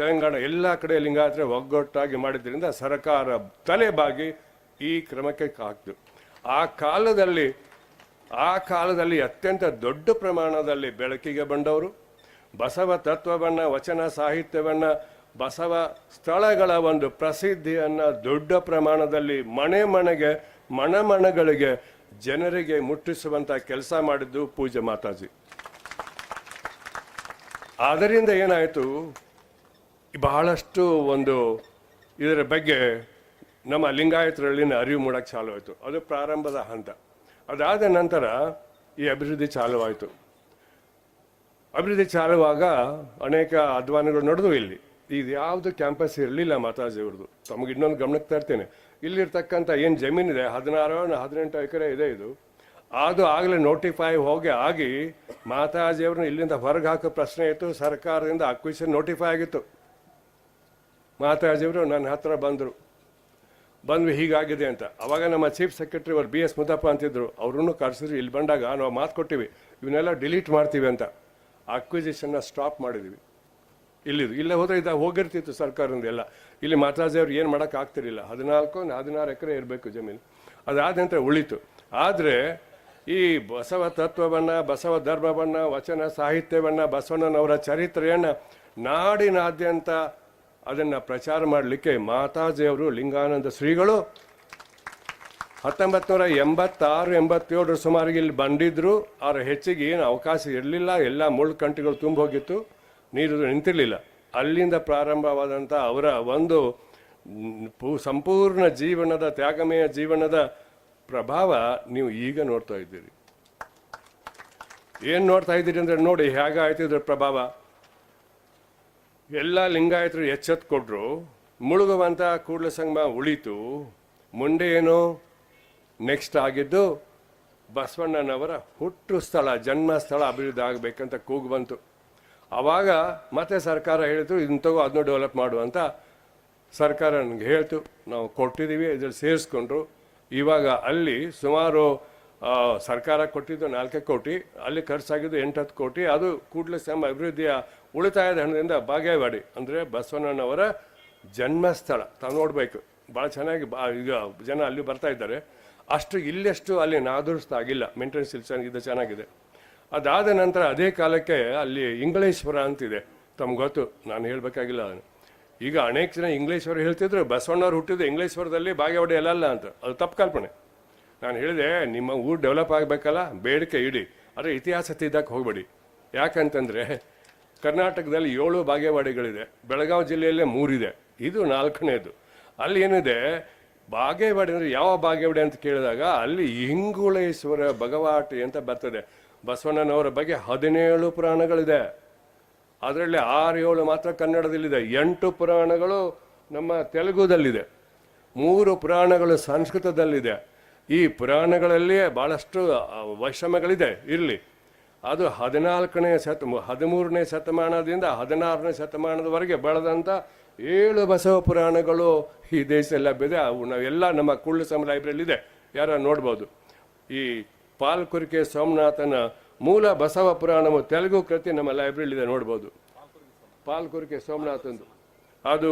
ತೆಲಂಗಾಣ ಎಲ್ಲ ಕಡೆ ಲಿಂಗಾಯತರೆ ಒಗ್ಗಟ್ಟಾಗಿ ಮಾಡಿದ್ದರಿಂದ ಸರ್ಕಾರ ತಲೆಬಾಗಿ ಈ ಕ್ರಮಕ್ಕೆ ಹಾಕ್ತು. ಆ ಕಾಲದಲ್ಲಿ ಆ ಕಾಲದಲ್ಲಿ ಅತ್ಯಂತ ದೊಡ್ಡ ಪ್ರಮಾಣದಲ್ಲಿ ಬೆಳಕಿಗೆ ಬಂದವರು. ಬಸವ ತತ್ವವನ್ನು, ವಚನ ಸಾಹಿತ್ಯವನ್ನು, ಬಸವ ಸ್ಥಳಗಳ ಒಂದು ಪ್ರಸಿದ್ಧಿಯನ್ನು ದೊಡ್ಡ ಪ್ರಮಾಣದಲ್ಲಿ ಮನೆ ಮನೆಗೆ ಮಣಮಣಗಳಿಗೆ ಜನರಿಗೆ ಮುಟ್ಟಿಸುವಂಥ ಕೆಲಸ ಮಾಡಿದ್ದು ಪೂಜೆ ಮಾತಾಜಿ. ಆದ್ದರಿಂದ ಏನಾಯಿತು? ಬಹಳಷ್ಟು ಒಂದು ಇದರ ಬಗ್ಗೆ ನಮ್ಮ ಲಿಂಗಾಯತರಲ್ಲಿನ ಅರಿವು ಮೂಡಕ್ಕೆ ಚಾಲು ಆಯಿತು ಅದು ಪ್ರಾರಂಭದ ಹಂತ. ಅದಾದ ನಂತರ ಈ ಅಭಿವೃದ್ಧಿ ಚಾಲುವಾಯಿತು. ಅಭಿವೃದ್ಧಿ ಚಾಲುವಾಗ ಅನೇಕ ಅಧ್ವಾನಗಳು ನಡೆದು ಇಲ್ಲಿ. ಇದು ಯಾವುದು ಕ್ಯಾಂಪಸ್ ಇರಲಿಲ್ಲ ಮಾತಾಜಿಯವ್ರದ್ದು ತಮಗೆ ಇನ್ನೊಂದು ಗಮನಕ್ಕೆ ತರ್ತೇನೆ. ಇಲ್ಲಿರ್ತಕ್ಕಂಥ ಏನು ಜಮೀನಿದೆ ಹದಿನಾರು ಹದಿನೆಂಟು ಎಕರೆ ಇದೆ ಇದು. ಅದು ಆಗಲೇ ನೋಟಿಫೈ ಹೋಗಿ ಆಗಿ ಮಾತಾಜಿಯವ್ರನ್ನ ಇಲ್ಲಿಂದ ಹೊರಗೆ ಹಾಕೋ ಪ್ರಶ್ನೆ ಇತ್ತು, ಸರ್ಕಾರದಿಂದ ಅಕ್ವಿಷನ್ ನೋಟಿಫೈ ಆಗಿತ್ತು. ಮಾತಾಜಿಯವರು ನನ್ನ ಹತ್ರ ಬಂದರು. ಬಂದು ಹೀಗಾಗಿದೆ ಅಂತ. ಅವಾಗ ನಮ್ಮ ಚೀಫ್ ಸೆಕ್ರೆಟರಿ ಅವರು ಬಿ ಎಸ್ ಮುದ್ದಪ್ಪ ಅಂತಿದ್ರು. ಅವ್ರನ್ನು ಕರೆಸಿದ್ರು. ಇಲ್ಲಿ ಬಂದಾಗ ನಾವು ಮಾತು ಕೊಟ್ಟಿವಿ. ಇವನ್ನೆಲ್ಲ ಡಿಲೀಟ್ ಮಾಡ್ತೀವಿ ಅಂತ. ಅಕ್ವಿಸಿಷನ್ನ ಸ್ಟಾಪ್ ಮಾಡಿದ್ವಿ. ಇಲ್ಲಿದು. ಇಲ್ಲೇ ಹೋದರೆ ಇದು ಹೋಗಿರ್ತಿತ್ತು ಸರ್ಕಾರದಿಂದ ಎಲ್ಲ. ಇಲ್ಲಿ ಮಾತಾಜಿಯವ್ರು ಏನು ಮಾಡೋಕ್ಕಾಗ್ತಿರಲಿಲ್ಲ ಹದಿನಾಲ್ಕು, ಹದಿನಾರು ಎಕರೆ ಇರಬೇಕು ಜಮೀನು. ಅದಾದ ನಂತರ ಉಳಿತು. ಆದರೆ ಈ ಬಸವ ತತ್ವವನ್ನು, ಬಸವ ಧರ್ಮವನ್ನು, ವಚನ ಸಾಹಿತ್ಯವನ್ನು, ಬಸವಣ್ಣನವರ ಚರಿತ್ರೆಯನ್ನು ನಾಡಿನಾದ್ಯಂತ ಅದನ್ನು ಪ್ರಚಾರ ಮಾಡಲಿಕ್ಕೆ ಮಾತಾಜಿಯವರು ಲಿಂಗಾನಂದ ಶ್ರೀಗಳು. ಹತ್ತೊಂಬತ್ತು ನೂರ ಎಂಬತ್ತಾರು ಎಂಬತ್ತೇಳರ ಸುಮಾರಿಗೆ ಇಲ್ಲಿ ಬಂದಿದ್ದರು ಅವರ ಹೆಚ್ಚಿಗೆ ಏನು ಅವಕಾಶ ಇರಲಿಲ್ಲ. ಎಲ್ಲ ಮುಳ್ಳು ಕಂಟಿಗಳು ತುಂಬ ಹೋಗಿತ್ತು. ನೀರು ನಿಂತಿರಲಿಲ್ಲ. ಅಲ್ಲಿಂದ ಪ್ರಾರಂಭವಾದಂಥ ಅವರ ಒಂದು ಸಂಪೂರ್ಣ ಜೀವನದ, ತ್ಯಾಗಮಯ ಜೀವನದ ಪ್ರಭಾವ ನೀವು ಈಗ ನೋಡ್ತಾ ಇದ್ದೀರಿ. ಏನು ನೋಡ್ತಾ ಇದ್ದೀರಿ ಅಂದರೆ ನೋಡಿ, ಹೇಗಾಯ್ತು ಇದ್ರ ಪ್ರಭಾವ? ಎಲ್ಲ ಲಿಂಗಾಯತರು ಎಚ್ಚೆತ್ತು ಕೊಟ್ಟರು ಮುಳುಗುವಂಥ ಕೂಡಲ ಸಂಗಮ ಉಳಿತು. ಮುಂದೆ ಏನು ನೆಕ್ಸ್ಟ್ ಆಗಿದ್ದು ಬಸವಣ್ಣನವರ ಹುಟ್ಟು ಸ್ಥಳ, ಜನ್ಮ ಸ್ಥಳ ಅಭಿವೃದ್ಧಿ ಆಗಬೇಕಂತ ಕೂಗು ಬಂತು. ಆವಾಗ ಮತ್ತೆ ಸರ್ಕಾರ ಹೇಳಿತು ಇದನ್ನ ತಗೋ ಅದನ್ನ ಡೆವಲಪ್ ಮಾಡು ಅಂತ ಸರ್ಕಾರ ನನಗೆ ಹೇಳ್ತು. ನಾವು ಕೊಟ್ಟಿದ್ದೀವಿ ಇದ್ರಲ್ಲಿ ಸೇರಿಸ್ಕೊಂಡ್ರು. ಇವಾಗ ಅಲ್ಲಿ ಸುಮಾರು ಸರ್ಕಾರ ಕೊಟ್ಟಿದ್ದು ನಾಲ್ಕು ಕೋಟಿ, ಅಲ್ಲಿ ಖರ್ಚಾಗಿದ್ದು ಎಂಟತ್ತು ಕೋಟಿ, ಅದು ಕೂಡಲೇ ಸಂಘ ಅಭಿವೃದ್ಧಿಯ ಉಳಿತಾಯದ ಹಣದಿಂದ ಬಾಗೇವಾಡಿ ಅಂದರೆ ಬಸವಣ್ಣನವರ ಜನ್ಮಸ್ಥಳ. ತಾವು ನೋಡಬೇಕು. ಭಾಳ ಚೆನ್ನಾಗಿ ಬಾ, ಈಗ ಜನ ಅಲ್ಲಿ ಬರ್ತಾ ಇದ್ದಾರೆ. ಅಷ್ಟು ಇಲ್ಲೆಷ್ಟು ಅಲ್ಲಿ ನಾದುರಿಸ್ತಾಗಿಲ್ಲ ಮೇಂಟೆನೆನ್ಸ್ ಇಲ್ಲಿ ಚೆನ್ನಾಗಿದೆ ಚೆನ್ನಾಗಿದೆ. ಅದಾದ ನಂತರ ಅದೇ ಕಾಲಕ್ಕೆ ಅಲ್ಲಿ ಇಂಗ್ಲೇಶ್ವರ ಅಂತಿದೆ. ತಮ್ಗೆ ಗೊತ್ತು, ನಾನು ಹೇಳಬೇಕಾಗಿಲ್ಲ. ಈಗ ಅನೇಕ ಜನ ಇಂಗ್ಲೇಶ್ವರ ಹೇಳ್ತಿದ್ರು, ಬಸವಣ್ಣವ್ರು ಹುಟ್ಟಿದ್ದು ಇಂಗ್ಲೇಶ್ವರದಲ್ಲಿ ಬಾಗೇವಾಡಿ ಅಲ್ಲ ಅಂತ. ಅದು ತಪ್ಪು ಕಲ್ಪನೆ. ನಾನು ಹೇಳಿದೆ, ನಿಮ್ಮ ಊರು ಡೆವಲಪ್ ಆಗಬೇಕಲ್ಲ, ಬೇಡಿಕೆ ಇಡಿ. ಆದರೆ ಇತಿಹಾಸ ತಿದ್ದಕ್ಕೆ ಹೋಗಬೇಡಿ. ಯಾಕಂತಂದರೆ ಕರ್ನಾಟಕದಲ್ಲಿ ಏಳು ಬಾಗೇವಾಡಿಗಳಿದೆ. ಬೆಳಗಾವಿ ಜಿಲ್ಲೆಯಲ್ಲೇ ಮೂರಿದೆ. ಇದು ನಾಲ್ಕನೇದು. ಅಲ್ಲಿ ಏನಿದೆ? ಬಾಗೇವಾಡಿ ಅಂದರೆ ಯಾವ ಬಾಗೇವಾಡಿ ಅಂತ ಕೇಳಿದಾಗ ಅಲ್ಲಿ ಹಿಂಗುಳೇಶ್ವರ ಭಗವಾಟಿ ಅಂತ ಬರ್ತದೆ. ಬಸವಣ್ಣನವರ ಬಗ್ಗೆ ಹದಿನೇಳು ಪುರಾಣಗಳಿದೆ. ಅದರಲ್ಲಿ ಆರು ಏಳು ಮಾತ್ರ ಕನ್ನಡದಲ್ಲಿದೆ. ಎಂಟು ಪುರಾಣಗಳು ನಮ್ಮ ತೆಲುಗುದಲ್ಲಿದೆ. ಮೂರು ಪುರಾಣಗಳು ಸಂಸ್ಕೃತದಲ್ಲಿದೆ. ಈ ಪುರಾಣಗಳಲ್ಲಿ ಭಾಳಷ್ಟು ವೈಷಮ್ಯಗಳಿದೆ. ಇರಲಿ. ಅದು ಹದಿನಾಲ್ಕನೇ ಶತ, ಹದಿಮೂರನೇ ಶತಮಾನದಿಂದ ಹದಿನಾರನೇ ಶತಮಾನದವರೆಗೆ ಬೆಳೆದಂಥ ಏಳು ಬಸವ ಪುರಾಣಗಳು ಈ ದೇಶದಲ್ಲಿ ಲಭ್ಯದೆ ಅವು ನಾವೆಲ್ಲ ನಮ್ಮ ಕುಳ್ಳು ಸಮ ಲೈಬ್ರರಿಲಿದೆ ಯಾರ ನೋಡ್ಬೋದು. ಈ ಪಾಲ್ಕುರಿಕೆ ಸೋಮನಾಥನ ಮೂಲ ಬಸವ ಪುರಾಣವು ತೆಲುಗು ಕೃತಿ ನಮ್ಮ ಲೈಬ್ರರಿಲಿದೆ ನೋಡ್ಬೋದು. ಪಾಲ್ಕುರಿಕೆ ಸೋಮನಾಥಂದು. ಅದು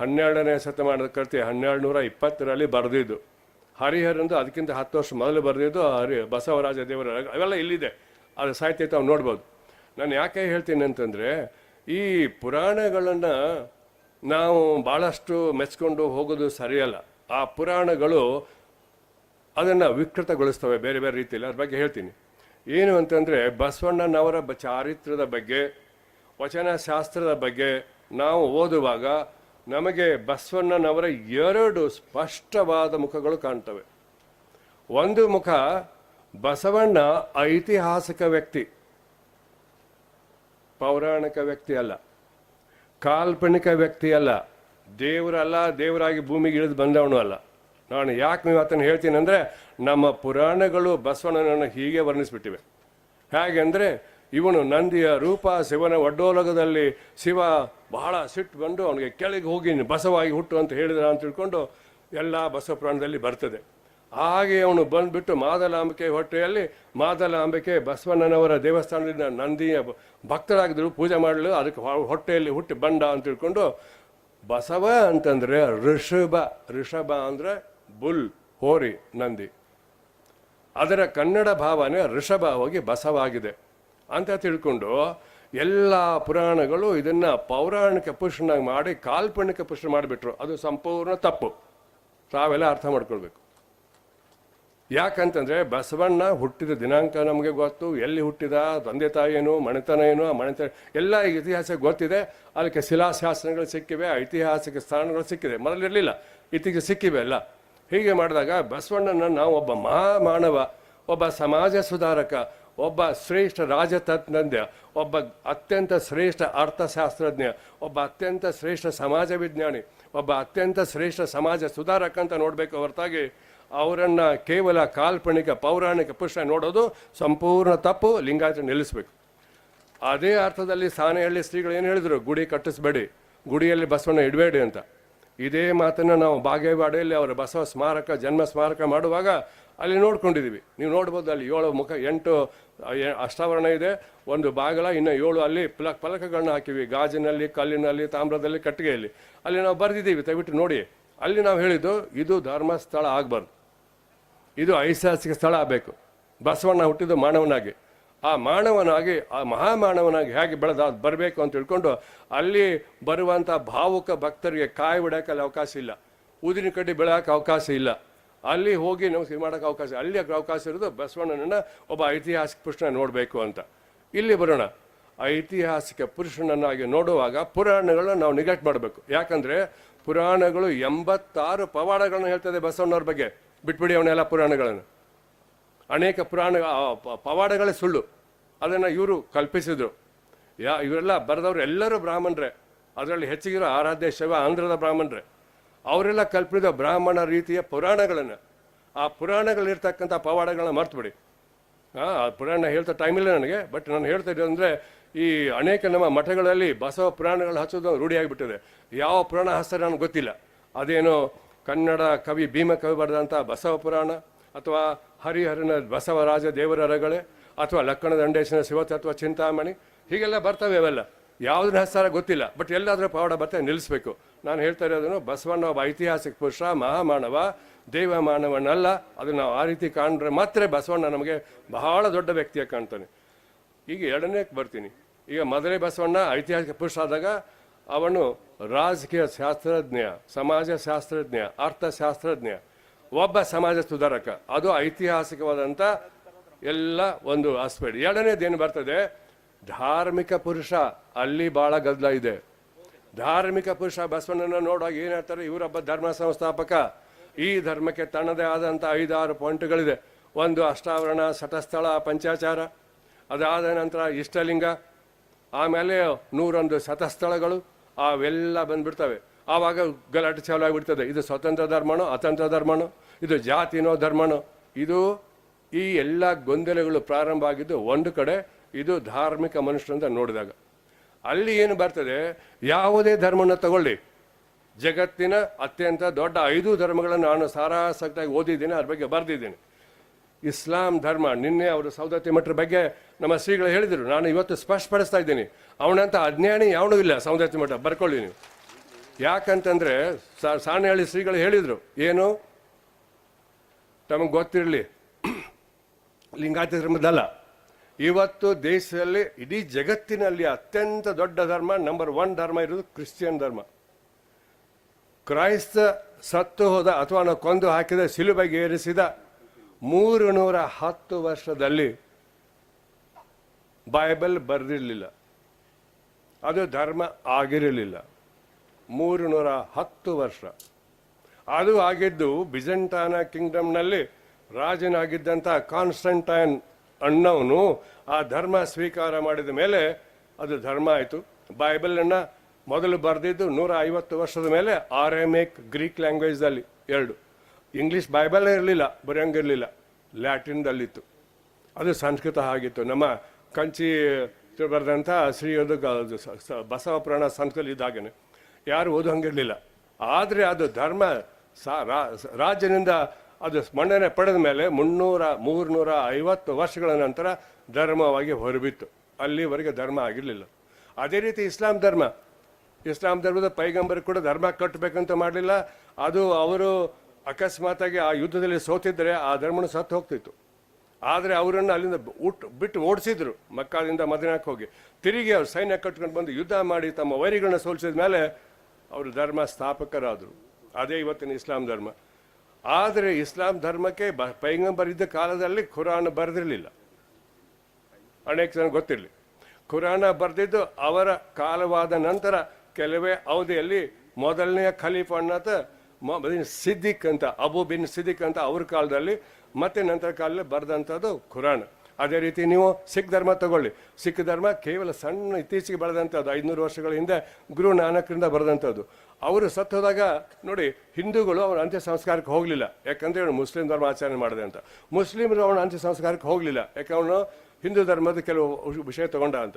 ಹನ್ನೆರಡನೇ ಶತಮಾನದ ಕೃತಿ ಹನ್ನೆರಡು ನೂರ ಇಪ್ಪತ್ತರಲ್ಲಿ ಬರೆದಿದ್ದು. ಹರಿಹರಂದು ಅದಕ್ಕಿಂತ ಹತ್ತು ವರ್ಷ ಮೊದಲು ಬರೆದಿದ್ದು, ಹರಿ, ಬಸವರಾಜ ದೇವರ ಅವೆಲ್ಲ ಇಲ್ಲಿದೆ. ಅದು ಸಾಹಿತ್ಯ ತಾವು ನೋಡ್ಬೋದು. ನಾನು ಯಾಕೆ ಹೇಳ್ತೀನಿ ಅಂತಂದರೆ, ಈ ಪುರಾಣಗಳನ್ನು ನಾವು ಭಾಳಷ್ಟು ಮೆಚ್ಕೊಂಡು ಹೋಗೋದು ಸರಿಯಲ್ಲ. ಆ ಪುರಾಣಗಳು ಅದನ್ನು ವಿಕೃತಗೊಳಿಸ್ತವೆ ಬೇರೆ ಬೇರೆ ರೀತಿಯಲ್ಲಿ. ಅದ್ರ ಬಗ್ಗೆ ಹೇಳ್ತೀನಿ. ಏನು ಅಂತಂದರೆ, ಬಸವಣ್ಣನವರ ಬ ಚಾರಿತ್ರದ ಬಗ್ಗೆ ವಚನ ಶಾಸ್ತ್ರದ ಬಗ್ಗೆ ನಾವು ಓದುವಾಗ ನಮಗೆ ಬಸವಣ್ಣನವರ ಎರಡು ಸ್ಪಷ್ಟವಾದ ಮುಖಗಳು ಕಾಣ್ತವೆ. ಒಂದು ಮುಖ ಬಸವಣ್ಣ ಐತಿಹಾಸಿಕ ವ್ಯಕ್ತಿ. ಪೌರಾಣಿಕ ವ್ಯಕ್ತಿ ಅಲ್ಲ. ಕಾಲ್ಪನಿಕ ವ್ಯಕ್ತಿ ಅಲ್ಲ. ದೇವರಲ್ಲ, ದೇವರಾಗಿ ಭೂಮಿಗೆ ಇಳಿದು ಬಂದವನು ಅಲ್ಲ. ನಾನು ಯಾಕೆ ನೀವು ಆತನ ಹೇಳ್ತೀನಿ ಅಂದರೆ, ನಮ್ಮ ಪುರಾಣಗಳು ಬಸವಣ್ಣನನ್ನು ಹೀಗೆ ವರ್ಣಿಸಿಬಿಟ್ಟಿವೆ. ಹೇಗೆಂದರೆ ಇವನು ನಂದಿಯ ರೂಪ, ಶಿವನ ಒಡ್ಡೋಲಗದಲ್ಲಿ ಶಿವ ಬಹಳ ಸಿಟ್ಟು ಬಂದು ಅವನಿಗೆ ಕೆಳಗೆ ಹೋಗಿ ಬಸವಾಗಿ ಹುಟ್ಟು ಅಂತ ಹೇಳಿದ ಅಂತ ತಿಳ್ಕೊಂಡು, ಎಲ್ಲ ಬಸವ ಪುರಾಣದಲ್ಲಿ ಬರ್ತದೆ. ಹಾಗೆ ಅವನು ಬಂದುಬಿಟ್ಟು ಮಾದಲಾಂಬಿಕೆ ಹೊಟ್ಟೆಯಲ್ಲಿ, ಮಾದಲಾಂಬಿಕೆ ಬಸವಣ್ಣನವರ ದೇವಸ್ಥಾನದಿಂದ ನಂದಿಯ ಭಕ್ತರಾಗಿದ್ರು, ಪೂಜೆ ಮಾಡಲು, ಅದಕ್ಕೆ ಹೊಟ್ಟೆಯಲ್ಲಿ ಹುಟ್ಟಿ ಬಂಡ ಅಂತ ತಿಳ್ಕೊಂಡು, ಬಸವ ಅಂತಂದರೆ ಋಷಭ ಋಷಭ ಅಂದರೆ ಬುಲ್, ಹೋರಿ, ನಂದಿ. ಅದರ ಕನ್ನಡ ಭಾವನೆ ಋಷಭ ಹೋಗಿ ಬಸವಾಗಿದೆ ಅಂತ ತಿಳ್ಕೊಂಡು, ಎಲ್ಲ ಪುರಾಣಗಳು ಇದನ್ನು ಪೌರಾಣಿಕ ಪುಷ್ಟನಾಗಿ ಮಾಡಿ, ಕಾಲ್ಪನಿಕ ಪುಷ್ಣ ಮಾಡಿಬಿಟ್ರು. ಅದು ಸಂಪೂರ್ಣ ತಪ್ಪು. ತಾವೆಲ್ಲ ಅರ್ಥ ಮಾಡ್ಕೊಳ್ಬೇಕು. ಯಾಕಂತಂದ್ರೆ ಬಸವಣ್ಣ ಹುಟ್ಟಿದ ದಿನಾಂಕ ನಮಗೆ ಗೊತ್ತು. ಎಲ್ಲಿ ಹುಟ್ಟಿದ, ತಂದೆ ತಾಯಿ ಏನು, ಮನೆತನ ಏನು, ಆ ಮನೆತನ ಎಲ್ಲ ಇತಿಹಾಸ ಗೊತ್ತಿದೆ. ಅದಕ್ಕೆ ಶಿಲಾಶಾಸನಗಳು ಸಿಕ್ಕಿವೆ, ಐತಿಹಾಸಿಕ ಸ್ಥಾನಗಳು ಸಿಕ್ಕಿದೆ. ಮೊದಲಿರಲಿಲ್ಲ, ಇತ್ತೀಚೆಗೆ ಸಿಕ್ಕಿವೆ ಎಲ್ಲ ಹೀಗೆ ಮಾಡಿದಾಗ ಬಸವಣ್ಣನ ನಾವು ಒಬ್ಬ ಮಹಾಮಾನವ, ಒಬ್ಬ ಸಮಾಜ ಸುಧಾರಕ ಒಬ್ಬ ಶ್ರೇಷ್ಠ ರಾಜತಜ್ಞ ಒಬ್ಬ ಅತ್ಯಂತ ಶ್ರೇಷ್ಠ ಅರ್ಥಶಾಸ್ತ್ರಜ್ಞ, ಒಬ್ಬ ಅತ್ಯಂತ ಶ್ರೇಷ್ಠ ಸಮಾಜ ವಿಜ್ಞಾನಿ, ಒಬ್ಬ ಅತ್ಯಂತ ಶ್ರೇಷ್ಠ ಸಮಾಜ ಸುಧಾರಕ ಅಂತ ನೋಡಬೇಕು ಹೊರತಾಗಿ, ಅವರನ್ನು ಕೇವಲ ಕಾಲ್ಪನಿಕ ಪೌರಾಣಿಕ ಪುರುಷ ನೋಡೋದು ಸಂಪೂರ್ಣ ತಪ್ಪು, ಲಿಂಗಾಯತ ನಿಲ್ಲಿಸಬೇಕು. ಅದೇ ಅರ್ಥದಲ್ಲಿ ಸಾನೆಹಳ್ಳಿ ಶ್ರೀಗಳು ಏನು ಹೇಳಿದರು? ಗುಡಿ ಕಟ್ಟಿಸ್ಬೇಡಿ, ಗುಡಿಯಲ್ಲಿ ಬಸವಣ್ಣ ಇಡಬೇಡಿ ಅಂತ. ಇದೇ ಮಾತನ್ನು ನಾವು ಬಾಗೇವಾಡಿಯಲ್ಲಿ ಅವರ ಬಸವ ಸ್ಮಾರಕ, ಜನ್ಮ ಸ್ಮಾರಕ ಮಾಡುವಾಗ ಅಲ್ಲಿ ನೋಡ್ಕೊಂಡಿದ್ದೀವಿ ನೀವು ನೋಡ್ಬೋದು ಅಲ್ಲಿ ಏಳು ಮುಖ, ಎಂಟು ಅಷ್ಟಾವರಣ ಇದೆ. ಒಂದು ಬಾಗಲ, ಇನ್ನು ಏಳು ಅಲ್ಲಿ ಪ್ಲ ಫಲಕಗಳನ್ನ ಹಾಕಿವಿ. ಗಾಜಿನಲ್ಲಿ, ಕಲ್ಲಿನಲ್ಲಿ, ತಾಮ್ರದಲ್ಲಿ, ಕಟ್ಟಿಗೆಯಲ್ಲಿ. ಅಲ್ಲಿ ನಾವು ಬರೆದಿದ್ದೀವಿ. ದಯವಿಟ್ಟು ನೋಡಿ. ಅಲ್ಲಿ ನಾವು ಹೇಳಿದ್ದು, ಇದು ಧರ್ಮಸ್ಥಳ ಆಗಬಾರ್ದು. ಇದು ಐತಿಹಾಸಿಕ ಸ್ಥಳ ಆಗಬೇಕು. ಬಸವಣ್ಣ ಹುಟ್ಟಿದ್ದು ಮಾನವನಾಗಿ. ಆ ಮಾನವನಾಗಿ, ಆ ಮಹಾಮಾನವನಾಗಿ ಹೇಗೆ ಬೆಳೆದ ಬರಬೇಕು ಅಂತ ತಿಳ್ಕೊಂಡು ಅಲ್ಲಿ ಬರುವಂಥ ಭಾವುಕ ಭಕ್ತರಿಗೆ ಕಾಯಿ ಬಿಡೋಕ್ಕಲ್ಲಿ ಅವಕಾಶ ಇಲ್ಲ. ಊದಿನ ಕಡ್ಡಿ ಬೆಳೆಯೋಕೆ ಅವಕಾಶ ಇಲ್ಲ. ಅಲ್ಲಿ ಹೋಗಿ ನಮಗೆ ಮಾಡೋಕೆ ಅವಕಾಶ, ಅಲ್ಲಿ ಅವಕಾಶ ಇರೋದು ಬಸವಣ್ಣನ ಒಬ್ಬ ಐತಿಹಾಸಿಕ ಪುರುಷನ ನೋಡಬೇಕು ಅಂತ. ಇಲ್ಲಿ ಬರೋಣ. ಐತಿಹಾಸಿಕ ಪುರುಷನನ್ನಾಗಿ ನೋಡುವಾಗ ಪುರಾಣಗಳನ್ನ ನಾವು ನಿಗಟ್ ಮಾಡಬೇಕು. ಯಾಕಂದರೆ ಪುರಾಣಗಳು ಎಂಬತ್ತಾರು ಪವಾಡಗಳನ್ನು ಹೇಳ್ತದೆ ಬಸವಣ್ಣವ್ರ ಬಗ್ಗೆ. ಬಿಟ್ಬಿಡಿ ಅವನ್ನೆಲ್ಲ ಪುರಾಣಗಳನ್ನು. ಅನೇಕ ಪುರಾಣ ಪವಾಡಗಳೇ ಸುಳ್ಳು. ಅದನ್ನು ಇವರು ಕಲ್ಪಿಸಿದರು. ಯಾ, ಇವರೆಲ್ಲ ಬರೆದವರು ಎಲ್ಲರೂ ಬ್ರಾಹ್ಮಣರೇ. ಅದರಲ್ಲಿ ಹೆಚ್ಚಿಗಿರೋ ಆರಾಧ್ಯ ಶಿವ ಆಂಧ್ರದ ಬ್ರಾಹ್ಮಣರೇ. ಅವರೆಲ್ಲ ಕಲ್ಪಿಸಿದ ಬ್ರಾಹ್ಮಣ ರೀತಿಯ ಪುರಾಣಗಳನ್ನು. ಆ ಪುರಾಣಗಳಿರ್ತಕ್ಕಂಥ ಪವಾಡಗಳನ್ನ ಮರ್ತುಬಿಡಿ. ಹಾಂ ಆ ಪುರಾಣ ಹೇಳ್ತಾ ಟೈಮ್ ಇಲ್ಲ ನನಗೆ ಬಟ್ ನಾನು ಹೇಳ್ತಾ ಇದ್ದೆ ಅಂದರೆ, ಈ ಅನೇಕ ನಮ್ಮ ಮಠಗಳಲ್ಲಿ ಬಸವ ಪುರಾಣಗಳು ಹಚ್ಚೋದು ರೂಢಿಯಾಗಿಬಿಟ್ಟಿದೆ ಯಾವ ಪುರಾಣ ಹಸ್ತಾರೆ ನನಗೆ ಗೊತ್ತಿಲ್ಲ. ಅದೇನು ಕನ್ನಡ ಕವಿ ಭೀಮ ಕವಿ ಬರೆದಂಥ ಬಸವ ಪುರಾಣ, ಅಥವಾ ಹರಿಹರನ ಬಸವರಾಜ ದೇವರ ರಗಳೆ, ಅಥವಾ ಲಕ್ಕಣ ದಂಡೇಶನ ಶಿವತತ್ವ ಚಿಂತಾಮಣಿ, ಹೀಗೆಲ್ಲ ಬರ್ತವೆ ಅವೆಲ್ಲ. ಯಾವುದನ್ನ ಹೆಸರ ಗೊತ್ತಿಲ್ಲ ಬಟ್ ಎಲ್ಲಾದರೂ ಪವಾಡ ಬರ್ತಾ ನಿಲ್ಲಿಸ್ಬೇಕು. ನಾನು ಹೇಳ್ತಾ ಇರೋದನ್ನು ಬಸವಣ್ಣ ಒಬ್ಬ ಐತಿಹಾಸಿಕ ಪುರುಷ, ಮಹಾಮಾನವ, ದೇವ ಮಾನವನಲ್ಲ ಅದು ನಾವು ಆ ರೀತಿ ಕಾಣ್ರೆ ಮಾತ್ರ ಬಸವಣ್ಣ ನಮಗೆ ಬಹಳ ದೊಡ್ಡ ವ್ಯಕ್ತಿಯಾಗಿ ಕಾಣ್ತಾನೆ. ಈಗ ಎರಡನೇಕ್ಕೆ ಬರ್ತೀನಿ. ಈಗ ಮೊದಲೇ ಬಸವಣ್ಣ ಐತಿಹಾಸಿಕ ಪುರುಷ ಆದಾಗ ಅವನು ರಾಜಕೀಯ ಶಾಸ್ತ್ರಜ್ಞ ಸಮಾಜ ಶಾಸ್ತ್ರಜ್ಞ ಅರ್ಥಶಾಸ್ತ್ರಜ್ಞ, ಒಬ್ಬ ಸಮಾಜ ಸುಧಾರಕ. ಅದು ಐತಿಹಾಸಿಕವಾದಂಥ ಎಲ್ಲ ಒಂದು ಆಸ್ಪೆಕ್ಟ್ ಎರಡನೇದೇನು ಬರ್ತದೆ? ಧಾರ್ಮಿಕ ಪುರುಷ ಅಲ್ಲಿ ಭಾಳ ಗದ್ದಲ ಇದೆ. ಧಾರ್ಮಿಕ ಪುರುಷ ಬಸವಣ್ಣನ ನೋಡುವಾಗ ಏನು ಹೇಳ್ತಾರೆ? ಇವರೊಬ್ಬ ಧರ್ಮ ಸಂಸ್ಥಾಪಕ. ಈ ಧರ್ಮಕ್ಕೆ ತನ್ನದೇ ಆದಂಥ ಐದಾರು ಪಾಯಿಂಟ್ಗಳಿದೆ. ಒಂದು ಅಷ್ಟಾವರಣ, ಸಟಸ್ಥಳ, ಪಂಚಾಚಾರ. ಅದಾದ ನಂತರ ಇಷ್ಟಲಿಂಗ. ಆಮೇಲೆ ನೂರೊಂದು ಸತಸ್ಥಳಗಳು. ಅವೆಲ್ಲ ಬಂದ್ಬಿಡ್ತವೆ. ಆವಾಗ ಗಲಾಟೆ ಚಾಲು ಆಗಿಬಿಡ್ತದೆ. ಇದು ಸ್ವತಂತ್ರ ಧರ್ಮನೋ, ಅತಂತ್ರ ಧರ್ಮನೋ, ಇದು ಜಾತಿನೋ ಧರ್ಮನೋ. ಇದು ಈ ಎಲ್ಲ ಗೊಂದಲಗಳು ಪ್ರಾರಂಭ ಆಗಿದ್ದು ಒಂದು ಕಡೆ ಇದು ಧಾರ್ಮಿಕ ಮನುಷ್ಯರಂತ ನೋಡಿದಾಗ. ಅಲ್ಲಿ ಏನು ಬರ್ತದೆ? ಯಾವುದೇ ಧರ್ಮನ ತಗೊಳ್ಳಿ. ಜಗತ್ತಿನ ಅತ್ಯಂತ ದೊಡ್ಡ ಐದು ಧರ್ಮಗಳನ್ನು ನಾನು ಸಾರಾಸಕ್ತಾಗಿ ಓದಿದ್ದೀನಿ, ಅದ್ರ ಬಗ್ಗೆ ಬರೆದಿದ್ದೀನಿ. ಇಸ್ಲಾಂ ಧರ್ಮ, ನಿನ್ನೆ ಅವರು ಸೌದತ್ತಿ ಮಠರ ಬಗ್ಗೆ ನಮ್ಮ ಶ್ರೀಗಳು ಹೇಳಿದರು. ನಾನು ಇವತ್ತು ಸ್ಪಷ್ಟಪಡಿಸ್ತಾ ಇದ್ದೀನಿ. ಅವನಂತ ಅಜ್ಞಾನಿ ಯಾವನೂ ಇಲ್ಲ ಸೌದತ್ತಿ ಮಠ, ಬರ್ಕೊಳ್ಳಿ ನೀವು. ಯಾಕಂತಂದ್ರೆ ಸಾಣೆಹಳ್ಳಿ ಶ್ರೀಗಳು ಹೇಳಿದರು, ಏನು? ತಮಗೆ ಗೊತ್ತಿರಲಿ. ಲಿಂಗಾಯತ ಧರ್ಮದಲ್ಲ. ಇವತ್ತು ದೇಶದಲ್ಲಿ ಇಡೀ ಜಗತ್ತಿನಲ್ಲಿ ಅತ್ಯಂತ ದೊಡ್ಡ ಧರ್ಮ ನಂಬರ್ ಒನ್ ಧರ್ಮ ಇರೋದು ಕ್ರಿಶ್ಚಿಯನ್ ಧರ್ಮ. ಕ್ರೈಸ್ತ ಸತ್ತು ಹೋದ ಅಥವಾ ಕೊಂದು ಹಾಕಿದ ಸಿಲುಬೆಗೆ ಏರಿಸಿದ ಮೂರು ನೂರ ಹತ್ತು ವರ್ಷದಲ್ಲಿ ಬೈಬಲ್ ಬರೆದಿರಲಿಲ್ಲ. ಅದು ಧರ್ಮ ಆಗಿರಲಿಲ್ಲ. ಮೂರು ನೂರ ಹತ್ತು ವರ್ಷ. ಅದು ಆಗಿದ್ದು ಬಿಜೆಂಟಾನ ಕಿಂಗ್ಡಮ್ನಲ್ಲಿ ರಾಜನಾಗಿದ್ದಂಥ ಕಾನ್ಸ್ಟಂಟೈನ್ ಅಣ್ಣವನು ಆ ಧರ್ಮ ಸ್ವೀಕಾರ ಮಾಡಿದ ಮೇಲೆ ಅದು ಧರ್ಮ ಆಯಿತು. ಬೈಬಲನ್ನು ಮೊದಲು ಬರೆದಿದ್ದು ನೂರ ಐವತ್ತು ವರ್ಷದ ಮೇಲೆ ಆರೆಮೇಕ್ ಗ್ರೀಕ್ ಲ್ಯಾಂಗ್ವೇಜ್ದಲ್ಲಿ ಎರಡು. ಇಂಗ್ಲೀಷ್ ಬೈಬಲೇ ಇರಲಿಲ್ಲ ಬರೆಯಂಗಿರಲಿಲ್ಲ ಲ್ಯಾಟಿನ್ದಲ್ಲಿತ್ತು. ಅದು ಸಂಸ್ಕೃತ ಆಗಿತ್ತು. ನಮ್ಮ ಕಂಚಿ ಬರೆದಂಥ ಶ್ರೀ ಅದು ಬಸವ ಪುರಾಣ ಸಂಸ್ಕೃತ ಇದ್ದಾಗನೆ. ಯಾರು ಓದೋಂಗಿರಲಿಲ್ಲ ಆದರೆ ಅದು ಧರ್ಮ ಸಾ, ರಾ- ರಾಜ್ಯನಿಂದ ಅದು ಮನ್ನಣೆ ಪಡೆದ ಮೇಲೆ ಮುನ್ನೂರ, ಮೂರ್ನೂರ ಐವತ್ತು ವರ್ಷಗಳ ನಂತರ ಧರ್ಮವಾಗಿ ಹೊರಬಿತ್ತು. ಅಲ್ಲಿವರೆಗೆ ಧರ್ಮ ಆಗಿರಲಿಲ್ಲ. ಅದೇ ರೀತಿ ಇಸ್ಲಾಂ ಧರ್ಮ. ಇಸ್ಲಾಂ ಧರ್ಮದ ಪೈಗಂಬರ್ ಕೂಡ ಧರ್ಮ ಕಟ್ಟಬೇಕಂತ ಮಾಡಲಿಲ್ಲ. ಅದು ಅವರು ಅಕಸ್ಮಾತಾಗಿ ಆ ಯುದ್ಧದಲ್ಲಿ ಸೋತಿದ್ದರೆ ಆ ಧರ್ಮನು ಸತ್ತು ಹೋಗ್ತಿತ್ತು. ಆದರೆ ಅವರನ್ನು ಅಲ್ಲಿಂದ ಊಟ, ಬಿಟ್ಟು ಓಡಿಸಿದ್ರು. ಮಕ್ಕಾದಿಂದ ಮದಿನಾಕ್ಕೆ ಹೋಗಿ. ತಿರುಗಿ ಅವ್ರು ಸೈನ್ಯ ಕಟ್ಕೊಂಡು ಬಂದು ಯುದ್ಧ ಮಾಡಿ ತಮ್ಮ ವೈರಿಗಳನ್ನ ಸೋಲಿಸಿದ ಮೇಲೆ ಅವರು ಧರ್ಮ ಸ್ಥಾಪಕರಾದರು. ಅದೇ ಇವತ್ತಿನ ಇಸ್ಲಾಂ ಧರ್ಮ. ಆದರೆ ಇಸ್ಲಾಂ ಧರ್ಮಕ್ಕೆ ಬ ಪೈಗಂಬರ್ ಇದ್ದ ಕಾಲದಲ್ಲಿ ಖುರಾನ್ ಬರೆದಿರಲಿಲ್ಲ. ಅನೇಕ ಜನ ಗೊತ್ತಿರಲಿ. ಖುರಾನ ಬರೆದಿದ್ದು ಅವರ ಕಾಲವಾದ ನಂತರ ಕೆಲವೇ ಅವಧಿಯಲ್ಲಿ ಮೊದಲನೆಯ ಖಲೀಫ್ ಅನ್ನತ ಸಿದ್ದಿಕ್ ಅಂತ, ಅಬು ಬಿನ್ ಸಿದ್ದಿಕ್ ಅಂತ ಅವ್ರ ಕಾಲದಲ್ಲಿ ಮತ್ತೆ ನಂತರ ಕಾಲದಲ್ಲಿ ಬರೆದಂಥದ್ದು ಖುರಾನ್. ಅದೇ ರೀತಿ ನೀವು ಸಿಖ್ ಧರ್ಮ ತಗೊಳ್ಳಿ. ಸಿಖ್ ಧರ್ಮ ಕೇವಲ ಸಣ್ಣ ಇತ್ತೀಚೆಗೆ ಬರೆದಂಥದ್ದು ಐದುನೂರು ವರ್ಷಗಳ ಹಿಂದೆ ಗುರು ನಾನಕರಿಂದ ಬರೆದಂಥದ್ದು. ಅವರು ಸತ್ತು ಹೋದಾಗ ನೋಡಿ, ಹಿಂದೂಗಳು ಅವನ ಅಂತ್ಯ ಸಂಸ್ಕಾರಕ್ಕೆ ಹೋಗಲಿಲ್ಲ. ಯಾಕಂದರೆ ಅವನು ಮುಸ್ಲಿಂ ಧರ್ಮ ಆಚರಣೆ ಮಾಡಿದೆ ಅಂತ. ಮುಸ್ಲಿಮರು ಅವನ ಅಂತ್ಯ ಸಂಸ್ಕಾರಕ್ಕೆ ಹೋಗಲಿಲ್ಲ. ಯಾಕೆ ಅವನು ಹಿಂದೂ ಧರ್ಮದ ಕೆಲವು ವಿಷಯ ತಗೊಂಡ ಅಂತ.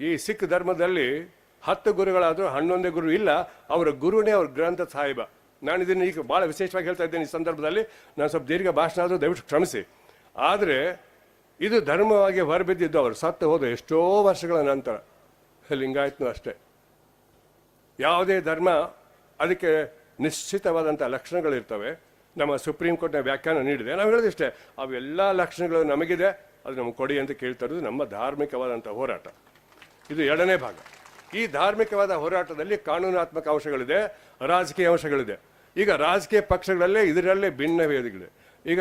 ಈ ಸಿಖ್ ಧರ್ಮದಲ್ಲಿ ಹತ್ತು ಗುರುಗಳಾದರೂ ಹನ್ನೊಂದೇ ಗುರು ಇಲ್ಲ. ಅವರ ಗುರುನೇ ಅವ್ರ ಗ್ರಂಥ ಸಾಹಿಬ. ನಾನು ಇದನ್ನು ಈಗ ಭಾಳ ವಿಶೇಷವಾಗಿ ಹೇಳ್ತಾ ಇದ್ದೇನೆ ಈ ಸಂದರ್ಭದಲ್ಲಿ. ನಾನು ಸ್ವಲ್ಪ ದೀರ್ಘ ಭಾಷಣ ಆದರೂ ದಯವಿಟ್ಟು ಕ್ಷಮಿಸಿ. ಆದರೆ ಇದು ಧರ್ಮವಾಗಿ ಹೊರಬಿದ್ದಿದ್ದು ಅವರು ಸತ್ತು ಹೋದ ಎಷ್ಟೋ ವರ್ಷಗಳ ನಂತರ. ಲಿಂಗಾಯತ್ನು ಅಷ್ಟೇ. ಯಾವುದೇ ಧರ್ಮ ಅದಕ್ಕೆ ನಿಶ್ಚಿತವಾದಂಥ ಲಕ್ಷಣಗಳಿರ್ತವೆ. ನಮ್ಮ ಸುಪ್ರೀಂ ಕೋರ್ಟ್ನ ವ್ಯಾಖ್ಯಾನ ನೀಡಿದೆ. ನಾವು ಹೇಳೋದಿಷ್ಟೇ ಅವೆಲ್ಲ ಲಕ್ಷಣಗಳು ನಮಗಿದೆ, ಅದು ನಮ್ಗೆ ಕೊಡಿ ಅಂತ ಕೇಳ್ತಾ ಇರೋದು ನಮ್ಮ ಧಾರ್ಮಿಕವಾದಂಥ ಹೋರಾಟ. ಇದು ಎರಡನೇ ಭಾಗ. ಈ ಧಾರ್ಮಿಕವಾದ ಹೋರಾಟದಲ್ಲಿ ಕಾನೂನಾತ್ಮಕ ಅಂಶಗಳಿದೆ, ರಾಜಕೀಯ ಅಂಶಗಳಿದೆ. ಈಗ ರಾಜಕೀಯ ಪಕ್ಷಗಳಲ್ಲೇ ಇದರಲ್ಲೇ ಭಿನ್ನ ವೇದಿಗಳಿದೆ ಈಗ